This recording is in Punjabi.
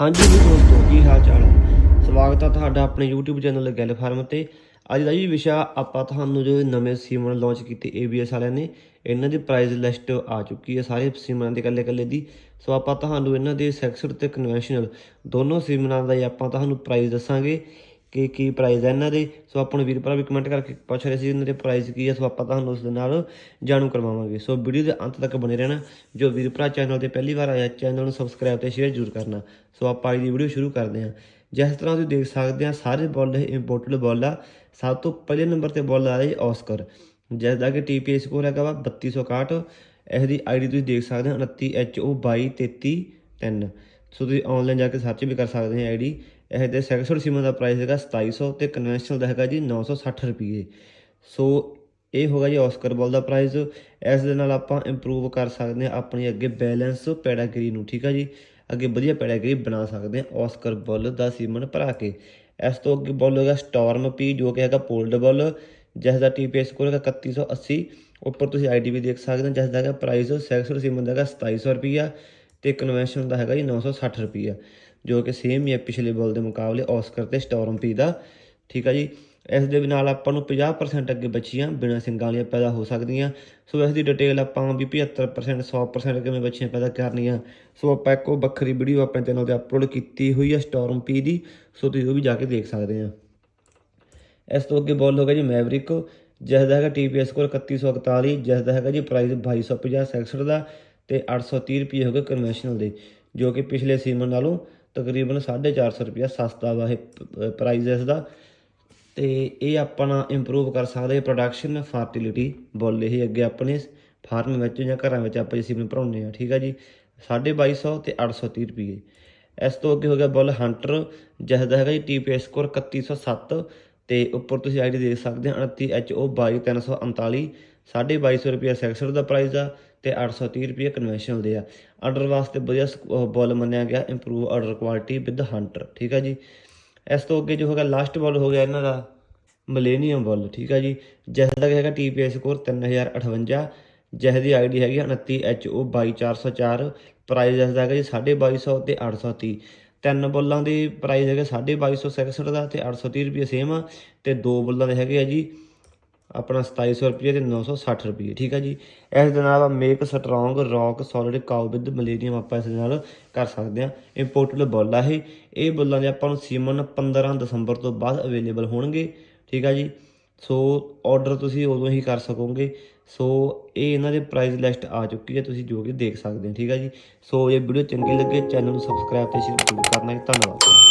ਹਾਂਜੀ ਜੀ ਦੋਸਤੋ, ਕੀ ਹਾਲ ਚਾਲ ਹੈ ਸਵਾਗਤ ਹੈ ਤੁਹਾਡਾ ਆਪਣੇ YouTube ਚੈਨਲ ਗੱਲ ਫਾਰਮ ਤੇ। ਅੱਜ ਦਾ ਜੀ ਵਿਸ਼ਾ ਆਪਾਂ ਤੁਹਾਨੂੰ ਜੋ ਨਵੇਂ ਸੀਮਨ ਲਾਂਚ ਕੀਤੇ ABS ਵਾਲਿਆਂ ਨੇ, ਇਹਨਾਂ ਦੀ ਪ੍ਰਾਈਸ ਲਿਸਟ ਆ ਚੁੱਕੀ ਹੈ ਸਾਰੇ ਸੀਮਨਾਂ ਦੇ ਇਕੱਲੇ ਇਕੱਲੇ ਦੀ। ਸੋ ਆਪਾਂ ਤੁਹਾਨੂੰ ਇਹਨਾਂ ਦੇ ਸੈਕਸਡ ਤੇ ਕਨਵੈਨਸ਼ਨਲ ਦੋਨੋਂ ਸੀਮਨਾਂ ਦਾ ਹੀ ਆਪਾਂ ਤੁਹਾਨੂੰ ਪ੍ਰਾਈਸ ਦੱਸਾਂਗੇ। ਕਿ ਕੀ ਪ੍ਰਾਈਸ ਹੈ ਇਹਨਾਂ ਦੇ? ਸੋ ਆਪਾਂ ਨੂੰ ਵੀਰ ਭਰਾ ਵੀ ਕਮੈਂਟ ਕਰਕੇ ਪੁੱਛ ਰਹੇ ਸੀ ਇਹਨਾਂ ਦੇ ਪ੍ਰਾਈਸ ਕੀ ਹੈ ਸੋ ਆਪਾਂ ਤੁਹਾਨੂੰ ਉਸ ਦੇ ਨਾਲ ਜਾਣੂ ਕਰਵਾਵਾਂਗੇ। ਸੋ ਵੀਡੀਓ ਦੇ ਅੰਤ ਤੱਕ ਬਣੇ ਰਹਿਣਾ, ਜੋ ਵੀਰ ਭਰਾ ਚੈਨਲ ਤੇ ਪਹਿਲੀ ਵਾਰ ਆਇਆ ਚੈਨਲ ਨੂੰ ਸਬਸਕ੍ਰਾਈਬ ਤੇ ਸ਼ੇਅਰ ਜ਼ਰੂਰ ਕਰਨਾ। ਸੋ ਆਪਾਂ ਅੱਜ ਦੀ ਵੀਡੀਓ ਸ਼ੁਰੂ ਕਰਦੇ ਹਾਂ। ਜਿਸ ਤਰ੍ਹਾਂ ਤੁਸੀਂ ਦੇਖ ਸਕਦੇ ਆ ਸਾਰੇ ਬੋਲ ਇਹ ਇੰਪੋਰਟਡ ਬੋਲ ਆ। ਸਭ ਤੋਂ ਪਹਿਲੇ ਨੰਬਰ ਤੇ ਬੋਲ ਆ ਰਹੀ ਆਸਕਰ ਜਿਸ ਦਾ ਕਿ ਟੀਪੀਐਸ ਸਕੋਰ ਹੈਗਾ ਵਾ 3261 ਇਸ ਦੀ ਆਈਡੀ ਤੁਸੀਂ ਦੇਖ ਸਕਦੇ ਹੋ 29HO22333 ਸੋ ਤੁਸੀਂ ਆਨਲਾਈਨ ਜਾ ਕੇ ਸਰਚ ਵੀ ਕਰ ਸਕਦੇ ਹੋ ਆਈਡੀ। ਇਹ ਦੇ ਸੈਕਸਡ ਸੀਮਾ ਦਾ ਪ੍ਰਾਈਸ ਹੈਗਾ 2700 ਤੇ ਕਨਵੈਨਸ਼ਨਲ ਦਾ ਹੈਗਾ ਜੀ 960 ਰੁਪਏ। ਸੋ ਇਹ ਹੋਗਾ ਜੀ ਆਸਕਰ ਬੋਲ ਦਾ ਪ੍ਰਾਈਸ ਇਸ ਦੇ ਨਾਲ ਆਪਾਂ ਇੰਪਰੂਵ ਕਰ ਸਕਦੇ ਹਾਂ ਆਪਣੀ ਅੱਗੇ ਬੈਲੈਂਸ ਪੈਡਾਗਰੀ ਨੂੰ, ਠੀਕ ਆ ਜੀ? ਅੱਗੇ ਵਧੀਆ ਪੈਡਾਗਰੀ ਬਣਾ ਸਕਦੇ ਹਾਂ ਆਸਕਰ ਬੁੱਲ ਦਾ ਸੀਮਨ ਭਰਾ ਕੇ। ਇਸ ਤੋਂ ਅੱਗੇ ਬੁੱਲ ਹੈਗਾ ਸਟਾਰਮ ਪੀ ਜੋ ਕਿ ਹੈਗਾ ਪੋਲਡ ਬੁੱਲ ਜਿਸ ਦਾ ਟੀਪੀਐਸ ਸਕੋਰ ਹੈਗਾ 3180 ਉੱਪਰ ਤੁਸੀਂ ਆਈਡੀ ਵੀ ਦੇਖ ਸਕਦੇ ਹੋ ਜਿਸ ਦਾ ਹੈਗਾ ਪ੍ਰਾਈਸ ਸੈਕਸਡ ਸੀਮਨ ਦਾ ਹੈਗਾ 2700 ਰੁਪਿਆ ਤੇ ਕਨਵੈਨਸ਼ਨਲ ਦਾ ਹੈਗਾ ਜੀ 960 ਰੁਪਿਆ ਜੋ ਕਿ ਸੇਮ ਹੀ ਹੈ ਪਿਛਲੇ ਬੋਲ ਦੇ ਮੁਕਾਬਲੇ ਆਸਕਰ ਤੇ ਸਟਾਰਮ ਪੀ ਦਾ, ਠੀਕ ਆ ਜੀ? ਇਸ ਦੇ ਨਾਲ ਆਪਾਂ ਨੂੰ 50% ਅੱਗੇ ਬੱਚੀਆਂ ਬਿਨਾਂ ਸਿੰਗਾਂ ਵਾਲੀਆਂ ਪੈਦਾ ਹੋ ਸਕਦੀਆਂ। ਸੋ ਇਸ ਦੀ ਡਿਟੇਲ ਆਪਾਂ ਵੀ 75% 100% ਕਿਵੇਂ ਬੱਚੀਆਂ ਪੈਦਾ ਕਰਨੀਆਂ, ਸੋ ਆਪਾਂ ਇੱਕੋ ਵੱਖਰੀ ਵੀਡੀਓ ਆਪਣੇ ਚੈਨਲ ਤੇ ਅਪਲੋਡ ਕੀਤੀ ਹੋਈ ਹੈ ਸਟਾਰਮ ਪੀ ਦੀ, ਸੋ ਤੁਸੀਂ ਉਹ ਵੀ ਜਾ ਕੇ ਦੇਖ ਸਕਦੇ ਆ। ਇਸ ਤੋਂ ਅੱਗੇ ਬੋਲ ਹੋਗਾ ਜੀ ਮੈਵਰਿਕ ਜਿਸ ਦਾ ਹੈਗਾ ਟੀਪੀਐਸ ਸਕੋਰ 3141 ਜਿਸ ਦਾ ਹੈਗਾ ਜੀ ਪ੍ਰਾਈਸ 2250 ਸੈਕਸਡ ਦਾ ਤੇ 830 ਰੁਪਏ ਗਏ ਕਨਵੈਨਸ਼ਨਲ ਦੇ, ਜੋ ਕਿ ਪਿਛਲੇ ਸੀਮਨ ਨਾਲੋਂ ਤਕਰੀਬਨ 450 ਰੁਪਏ ਸਸਤਾ ਵਾ ਇਹ ਪ੍ਰਾਈਸ ਇਸ ਦਾ। ਤੇ ਇਹ ਆਪਣਾ ਇੰਪਰੂਵ ਕਰ ਸਕਦੇ ਪ੍ਰੋਡਕਸ਼ਨ ਫਰਟੀਲਿਟੀ ਬੋਲ ਇਹ ਅੱਗੇ ਆਪਣੇ ਫਾਰਮ ਵਿੱਚ ਜਾਂ ਘਰਾਂ ਵਿੱਚ ਆਪਾਂ ਸੀਮਨ ਭਰਾਉਂਦੇ ਆ ਠੀਕ ਆ ਜੀ? 2250 ਤੇ 830 ਰੁਪਏ। ਇਸ ਤੋਂ ਅੱਗੇ ਹੋ ਗਿਆ ਬੁੱਲ ਹੰਟਰ ਜਿਸ ਦਾ ਹੈਗਾ ਜੀ ਟੀਪੀਐਸ ਸਕੋਰ 3107 ਤੇ ਉੱਪਰ ਤੁਸੀਂ ਆਈਡੀ ਦੇਖ ਸਕਦੇ ਹੋ 29HO22339 2250 ਰੁਪਏ ਸੈਕਸਰ ਦਾ ਪ੍ਰਾਈਸ ਆ ਤੇ 830 ਰੁਪਏ ਕਨਵੈਨਸ਼ਨਲ ਦੇ ਆ। ਆਰਡਰ ਵਾਸਤੇ ਵਧੀਆ ਬੁੱਲ ਮੰਨਿਆ ਗਿਆ improve order quality with hunter ਠੀਕ ਆ ਜੀ? ਇਸ ਤੋਂ ਅੱਗੇ ਜੋ ਹੈਗਾ ਲਾਸਟ ਬੁੱਲ ਹੋ ਗਿਆ ਇਹਨਾਂ ਦਾ ਮਲੇਨੀਅਮ ਬੁੱਲ ਠੀਕ ਆ ਜੀ? ਜਿਸ ਦਾ ਹੈਗਾ ਟੀਪੀਐਸ ਸਕੋਰ 3058 ਜਿਸ ਦੀ ਆਈਡੀ ਹੈਗੀ 29HO22404 ਪ੍ਰਾਈਸ ਜਿਸ ਦਾ ਹੈਗਾ ਜੀ 2250 ਤੇ 830 ਤਿੰਨ ਬੁੱਲਾਂ ਦੀ ਪ੍ਰਾਈਸ ਹੈਗਾ 2250 ਸੈਕਸਡ ਦਾ ਤੇ 830 ਰੁਪਏ ਸੇਮ ਆ ਤੇ ਦੋ ਬੁੱਲਾਂ ਦੇ ਹੈਗੇ ਆ ਜੀ ਆਪਣਾ 2700 ਰੁਪਏ ਤੇ 960 ਰੁਪਏ ਠੀਕ ਹੈ ਜੀ। ਇਸ ਦੇ ਨਾਲ make strong rock solid cow with ਮਲੇਰੀਅਮ ਆਪਾਂ ਇਸ ਦੇ ਨਾਲ ਕਰ ਸਕਦੇ ਹਾਂ। ਇੰਪੋਰਟਡ ਬੁੱਲ ਆ ਇਹ। ਇਹ ਬੁੱਲਾਂ ਦੇ ਆਪਾਂ ਨੂੰ ਸੀਮਨ 15 ਦਸੰਬਰ ਤੋਂ ਬਾਅਦ ਅਵੇਲੇਬਲ ਹੋਣਗੇ, ਠੀਕ ਹੈ ਜੀ। ਸੋ ਆਰਡਰ ਤੁਸੀਂ ਉਦੋਂ ਹੀ ਕਰ ਸਕੋਗੇ। ਸੋ ਇਹ ਇਹਨਾਂ ਦੇ ਪ੍ਰਾਈਸ ਲਿਸਟ ਆ ਚੁੱਕੀ ਹੈ, ਤੁਸੀਂ ਜੋ ਕਿ ਦੇਖ ਸਕਦੇ ਹੋ, ਠੀਕ ਹੈ ਜੀ। ਸੋ ਇਹ ਵੀਡੀਓ ਚੰਗੀ ਲੱਗੇ ਚੈਨਲ ਨੂੰ ਸਬਸਕ੍ਰਾਈਬ ਤੇ ਸ਼ੇਅਰ ਜ਼ਰੂਰ ਕਰਨਾ ਧੰਨਵਾਦ।